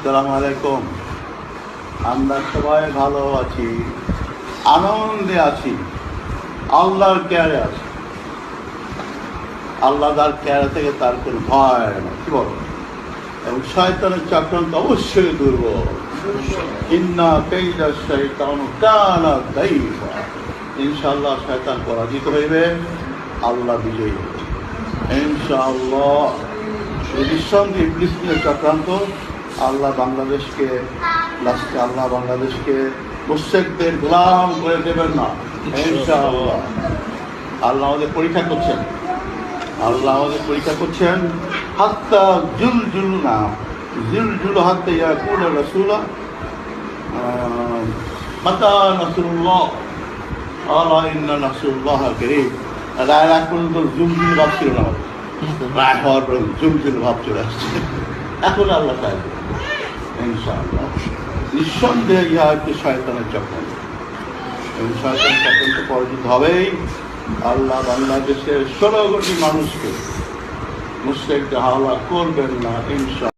আসসালামু আলাইকুম। আমরা সবাই ভালো আছি, আনন্দে আছি, আল্লাহর কেয়ারে আছি। আল্লাহ তার কেয়ারে থেকে তার কোনো ভয় না কি বলো? এবং শয়তানের চক্রান্ত অবশ্যই দুর্বল। ইন্না কেইদা শয়তান কানা দাইফা। ইনশাআল্লাহ শয়তান পরাজিত হইবে, আল্লাহ বিজয়ী হবে। ইনশাআল্লাহ। নিঃসন্দেহে ইবলিস চক্রান্ত আল্লাহ বাংলাদেশকে, লাস্টে আল্লাহ বাংলাদেশকে মুর্শেকদের গোলাম করে দেবেন না। আল্লাহ আমাদের পরীক্ষা করছেন। আল্লাহ আমাদের পরীক্ষা করছেন, হাত্তা জুল জুল না জুল জুল হাত্তা ইয়াকুল রসুলা মাতা নাসরুল্লাহ আল্লাহ ইন্না নাসরুল্লাহ করিম। রায়ের এক পর্যন্ত জুল জুল ভাব ছিল না। রায় হওয়ার পর জুল জুল ভাব চলে আসছে। এখন আল্লাহ চাই ইনশাআল্লাহ। নিঃসন্দেহে ইহা একটি শয়তানের চক্র এবং শয়তান চক্রান্ত পরাজিত হবেই। আল্লাহ বাংলাদেশের ষোলো কোটি মানুষকে মুসলিমকে হাওলা করবেন না ইনশা